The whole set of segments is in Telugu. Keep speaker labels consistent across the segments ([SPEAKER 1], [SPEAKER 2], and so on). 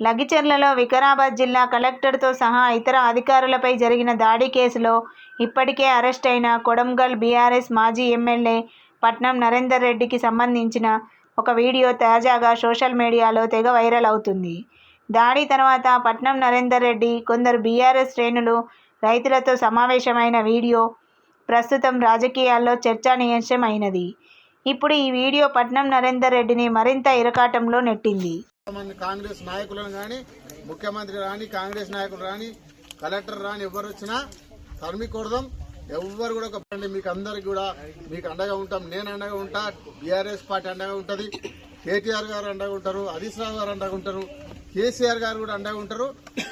[SPEAKER 1] లగిచెర్లలో వికారాబాద్ జిల్లా కలెక్టర్తో సహా ఇతర అధికారులపై జరిగిన దాడి కేసులో ఇప్పటికే అరెస్ట్ అయిన కొడంగల్ బీఆర్ఎస్ మాజీ ఎమ్మెల్యే పట్నం నరేందర్ రెడ్డికి సంబంధించిన ఒక వీడియో తాజాగా సోషల్ మీడియాలో తెగ వైరల్ అవుతుంది. దాడి తర్వాత పట్నం నరేందర్ రెడ్డి కొందరు బీఆర్ఎస్ శ్రేణులు రైతులతో సమావేశమైన వీడియో ప్రస్తుతం రాజకీయాల్లో చర్చానీయాంశమైనది. ఇప్పుడు ఈ వీడియో పట్నం నరేందర్ రెడ్డిని మరింత ఇరకాటంలో నెట్టింది.
[SPEAKER 2] మంది కాంగ్రెస్ నాయకులను కానీ ముఖ్యమంత్రి రాని కాంగ్రెస్ నాయకులు రాని కలెక్టర్ రాని ఎవరు వచ్చినా తరిమికూడదాం. కొడదాం ఎవ్వరు కూడా ఒక మీకు అందరికి కూడా మీకు అండగా ఉంటాం. నేను అండగా ఉంటా బీఆర్ఎస్ పార్టీ అండగా ఉంటుంది కేటీఆర్ గారు అండగా ఉంటారు హరీష్ రావు గారు అండగా ఉంటారు కేసీఆర్ గారు కూడా అండగా ఉంటారు.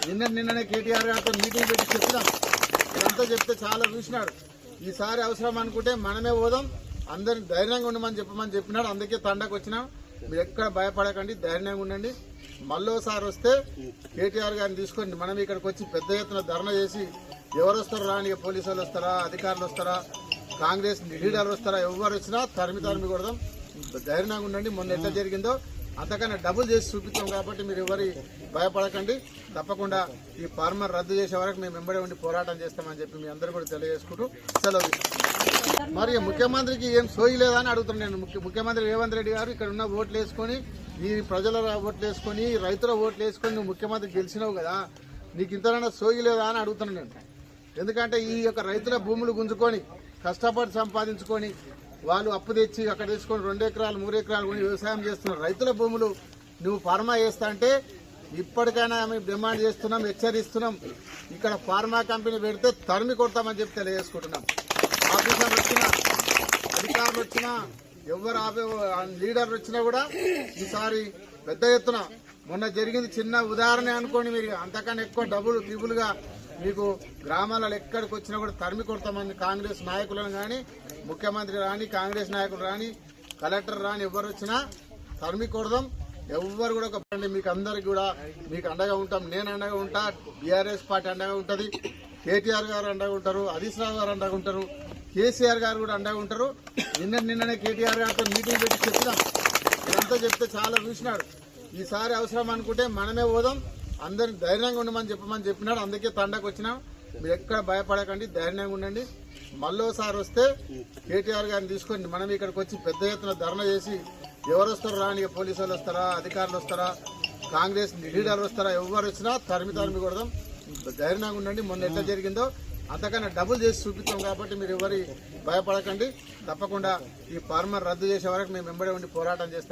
[SPEAKER 2] నిన్న నిన్ననే కేటీఆర్ గారితో మీటింగ్ పెట్టి చెప్పినాం. ఇదంతా చెప్తే చాలా చూసినాడు. ఈసారి అవసరం అనుకుంటే మనమే పోదాం. అందరిని ధైర్యంగా ఉండమని చెప్పమని చెప్పినాడు. అందుకే తండకు వచ్చినాం మీరు ఎక్కడ భయపడకండి ధైర్యంగా ఉండండి. మళ్ళోసారి వస్తే కేటీఆర్ గారిని తీసుకొని మనం ఇక్కడికి వచ్చి పెద్ద ఎత్తున ధర్నా చేసి ఎవరు వస్తారో రాని పోలీసు వాళ్ళు వస్తారా అధికారులు వస్తారా కాంగ్రెస్ లీడర్లు వస్తారా ఎవరు వచ్చినా తరిమి తరిమి కొడదాం. ధైర్యంగా ఉండండి. మొన్న ఎట్లా జరిగిందో అంతకన్నా డబుల్ చేసి చూపించాం కాబట్టి మీరు ఎవరి భయపడకండి. తప్పకుండా ఈ ఫార్మర్ రద్దు చేసే వరకు మేము వెంబడి ఉండి పోరాటం చేస్తామని చెప్పి మీ అందరూ కూడా తెలియజేసుకుంటూ సెలవు మరి ముఖ్యమంత్రికి ఏం సోయి లేదని అని అడుగుతున్నాను నేను. ముఖ్య- ముఖ్యమంత్రి రేవంత్ రెడ్డి గారు ఇక్కడ ఉన్న ఓట్లు వేసుకొని ఈ ప్రజల ఓట్లు వేసుకొని రైతుల ఓట్లు వేసుకొని నువ్వు ముఖ్యమంత్రి గెలిచినావు కదా నీకు ఇంతనైనా సోయి లేదా అని అడుగుతున్నాను నేను. ఎందుకంటే ఈ యొక్క రైతుల భూములు గుంజుకొని కష్టపడి సంపాదించుకొని వాళ్ళు అప్పు తెచ్చి అక్కడ తీసుకొని రెండు ఎకరాలు మూడు ఎకరాలు కొని వ్యవసాయం చేస్తున్నారు. రైతుల భూములు నువ్వు ఫార్మా చేస్తా అంటే ఇప్పటికైనా మేము డిమాండ్ చేస్తున్నాం హెచ్చరిస్తున్నాం. ఇక్కడ ఫార్మా కంపెనీ పెడితే తరిమి కొడతామని చెప్పి తెలియజేసుకుంటున్నాం. ఆఫీసర్లు వచ్చిన అధికారులు వచ్చినా ఎవరు ఆపే లీడర్లు వచ్చినా కూడా ఈసారి పెద్ద ఎత్తున మొన్న జరిగింది చిన్న ఉదాహరణ అనుకోండి మీరు అంతకన్నా ఎక్కువ డబ్బులు త్రిబులుగా మీకు గ్రామాలలో ఎక్కడికి వచ్చినా కూడా తరిమి కొడతామని కాంగ్రెస్ నాయకులను కానీ ముఖ్యమంత్రి రాని కాంగ్రెస్ నాయకులు రాని కలెక్టర్ రాని ఎవరు వచ్చినా తరిమి కొడదాం. ఎవ్వరు కూడా ఒక మీకు అందరికి కూడా మీకు అండగా ఉంటాం. నేను అండగా ఉంటా బీఆర్ఎస్ పార్టీ అండగా ఉంటుంది కేటీఆర్ గారు అండగా ఉంటారు హరీష్ రావు గారు అండగా ఉంటారు కేసీఆర్ గారు కూడా అండగా ఉంటారు. నిన్న నిన్ననే కేటీఆర్ గారితో మీటింగ్ పెట్టి చెప్పినాం. ఇదంతా చెప్తే చాలా చూసినాడు. ఈసారి అవసరం అనుకుంటే మనమే పోదాం. అందరిని ధైర్యంగా ఉండమని చెప్పమని చెప్పినాడు. అందుకే తండకు వచ్చినాం మీరు ఎక్కడ భయపడకండి ధైర్యంగా ఉండండి. మళ్ళోసారి వస్తే కేటీఆర్ గారిని తీసుకొని మనం ఇక్కడికి వచ్చి పెద్ద ఎత్తున ధర్నా చేసి ఎవరు వస్తారో రాని పోలీసు వాళ్ళు వస్తారా అధికారులు వస్తారా కాంగ్రెస్ లీడర్లు వస్తారా ఎవరు వచ్చినా తరిమి తరిమి కొడదాం. ధైర్యంగా ఉండండి. మొన్న ఎట్లా జరిగిందో అంతకన్నా డబుల్ చేసి చూపిస్తాం కాబట్టి మీరు ఎవరి భయపడకండి. తప్పకుండా ఈ ఫార్మర్ రద్దు చేసే వరకు మేము వెంబడి ఉండి పోరాటం చేస్తాం.